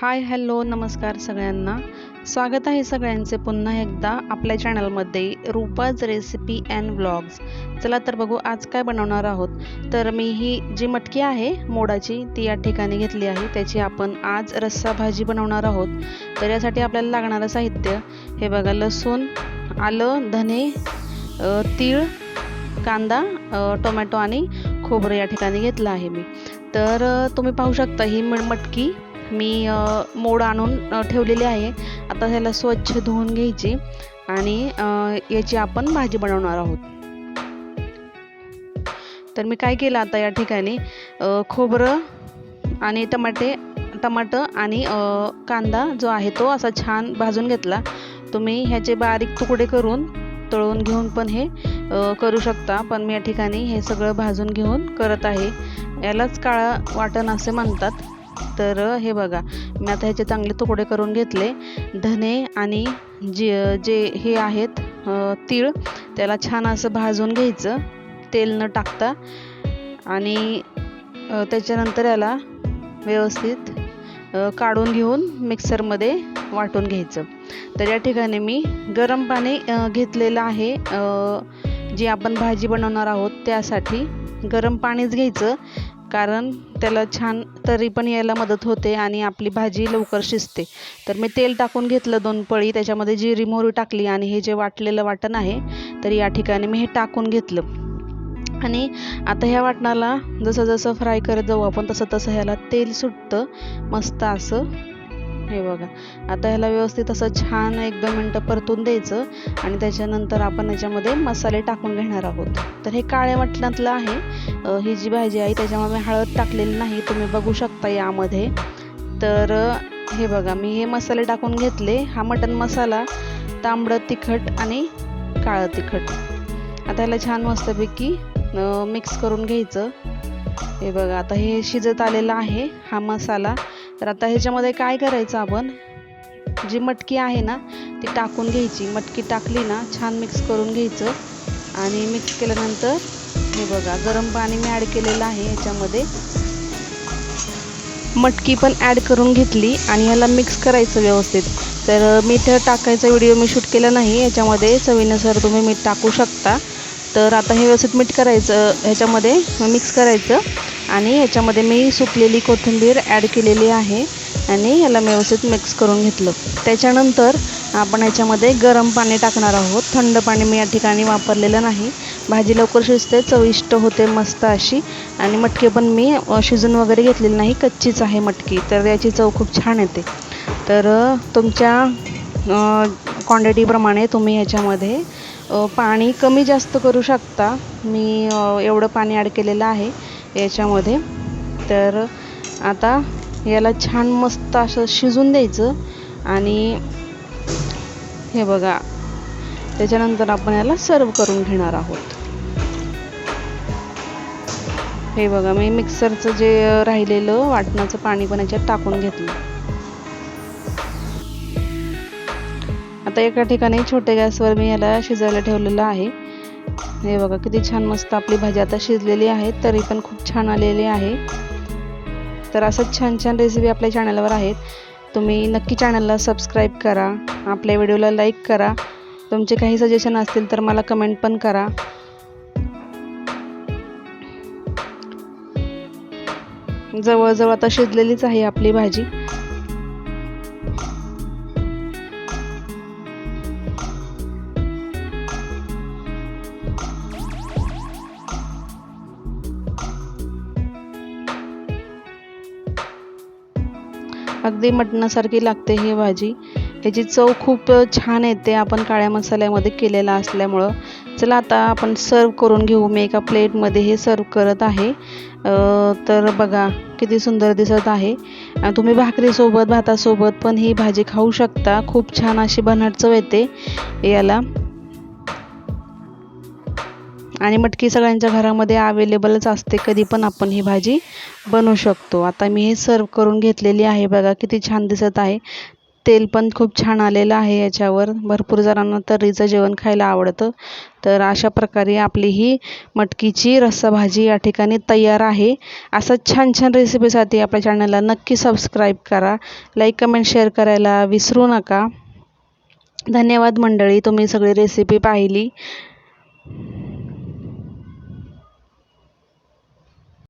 Hi hello नमस्कार सगळ्यांना. स्वागत आहे सगळ्यांचे पुन्हा एकदा आपल्या चॅनलमध्ये रुपाज रेसिपी अँड ब्लॉग्स चला तर बघू आज काय बनवणार आहोत. तर मी ही जी मटकी आहे मोडाची ती या ठिकाणी घेतली आहे. त्याची आपण आज रस्सा भाजी बनवणार आहोत. तर यासाठी आपल्याला लागणारं साहित्य हे बघा लसूण आलं धने तीळ कांदा टोमॅटो आणि खोबरं या ठिकाणी घेतलं आहे मी. तर तुम्ही पाहू शकता ही म मटकी मी मोड आणून ठेवलेली आहे. आता ह्याला स्वच्छ धुवून घ्यायची आणि याची आपण भाजी बनवणार आहोत. तर मी काय केलं आता या ठिकाणी? खोबरं आणि टमाटे टमाटं आणि कांदा जो आहे तो असा छान भाजून घेतला. तुम्ही ह्याचे बारीक तुकडे करून तळून घेऊन पण हे करू शकता. पण मी या ठिकाणी हे सगळं भाजून घेऊन करत आहे. यालाच काळा वाटण असे म्हणतात. तर हे बघा मी आता ह्याचे चांगले तुकडे करून घेतले. धने आणि जे जे हे आहेत तीळ त्याला छान असं भाजून घ्यायचं. तेल न टाकता. आणि त्याच्यानंतर याला व्यवस्थित काढून घेऊन मिक्सरमध्ये वाटून घ्यायचं. तर या ठिकाणी मी गरम पाणी घेतलेलं आहे. जी आपण भाजी बनवणार आहोत त्यासाठी गरम पाणीच घ्यायचं. कारण त्याला छान तरी पण यायला मदत होते आणि आपली भाजी लवकर शिजते. तर मी तेल टाकून घेतलं दोन पळी त्याच्यामध्ये जिरी मोहरी टाकली आणि हे जे वाटलेलं वाटण आहे तर या ठिकाणी मी हे टाकून घेतलं. आणि आता ह्या वाटणाला जसं जसं फ्राय करत जाऊ आपण तसं तसं ह्याला तेल सुटतं. मस्त असं हे बघा. आता ह्याला व्यवस्थित असं छान एक दोन मिनटं परतून द्यायचं आणि त्याच्यानंतर आपण याच्यामध्ये मसाले टाकून घेणार आहोत. तर हे काळ्या वाटणातलं आहे. ही जी भाजी आहे त्याच्यामध्ये मी हळद टाकलेली नाही तुम्ही बघू शकता यामध्ये. तर हे बघा मी हे मसाले टाकून घेतले. हा मटण मसाला तांबडं तिखट आणि काळं तिखट. आता ह्याला छान मस्तपैकी मिक्स करून घ्यायचं. हे बघा आता हे शिजत आलेलं आहे हा मसाला. तर आता ह्याच्यामध्ये काय करायचं आपण? जी मटकी आहे ना ती टाकून घ्यायची. मटकी टाकली ना छान मिक्स करून घ्यायचं. आणि मिक्स केल्यानंतर हे बघा गरम पाणी मी ॲड केलेलं आहे याच्यामध्ये मटकी पण ॲड करून घेतली आणि ह्याला मिक्स करायचं व्यवस्थित. तर मीठ टाकायचा व्हिडिओ मी शूट केला नाही याच्यामध्ये चवीनुसार तुम्ही मीठ टाकू शकता. तर आता हे व्यवस्थित मीठ करायचं ह्याच्यामध्ये मिक्स करायचं. आणि ह्याच्यामध्ये मी सुकलेली कोथिंबीर ॲड केलेली आहे आणि ह्याला व्यवस्थित मिक्स करून घेतलं. त्याच्यानंतर आपण ह्याच्यामध्ये गरम पाणी टाकणार आहोत. थंड पाणी मी या ठिकाणी वापरलेलं नाही. भाजी लवकर शिजते चविष्ट होते मस्त अशी. आणि मटके पण मी शिजून वगैरे घेतलेली नाही कच्चीच आहे मटकी. तर याची चव खूप छान येते. तर तुमच्या क्वांटिटीप्रमाणे तुम्ही ह्याच्यामध्ये पाणी कमी जास्त करू शकता. मी एवढं पाणी ॲड केलेलं आहे. याच्यामध्ये. तर आता याला छान मस्त असं शिजून द्यायचं आणि हे बघा त्याच्यानंतर आपण याला सर्व करून घेणार आहोत. हे बघा मी मिक्सरचं जे राहिलेलं वाटणाचं पाणी पण याच्यात टाकून घेतलं. आता एका ठिकाणी छोट्या गॅसवर मी याला शिजायला ठेवलेलं आहे. हे बघा किती छान मस्त आपली भाजी आता शिजलेली आहे तरी पण खूप छान आलेली आहे. तर असंच छान छान रेसिपी आपल्या चॅनलवर आहेत. तुम्ही नक्की चॅनलला सबस्क्राईब करा आपल्या व्हिडिओला लाईक करा. तुमचे काही सजेशन असतील तर मला कमेंट पण करा. जवळजवळ आता शिजलेलीच आहे आपली भाजी. अगदी मटणासारखी लागते ही भाजी. ह्याची चव खूप छान येते. आपण काळ्या मसाल्यामध्ये केलेला असल्यामुळं. चला आता आपण सर्व करून घेऊ. मी एका प्लेटमध्ये हे सर्व करत आहे. तर बघा किती सुंदर दिसत आहे. तुम्ही भाकरीसोबत भातासोबत पण ही भाजी खाऊ शकता. खूप छान अशी बनाट चव येते याला. आणि मटकी सगळ्यांच्या घरामध्ये अवेलेबलच असते. कधी पण आपण ही भाजी बनवू शकतो. आता मी हे सर्व करून घेतलेली आहे. बघा किती छान दिसत आहे. तेल पण खूप छान आलेलं आहे याच्यावर. भरपूर जणांना तर्रीचं जेवण खायला आवडतं. तर अशा प्रकारे आपली ही मटकीची रस्साभाजी या ठिकाणी तयार आहे. असं छान छान रेसिपीसाठी आपल्या चॅनलला नक्की सबस्क्राईब करा. लाईक कमेंट शेअर करायला विसरू नका. धन्यवाद मंडळी. तुम्ही सगळी रेसिपी पाहिली.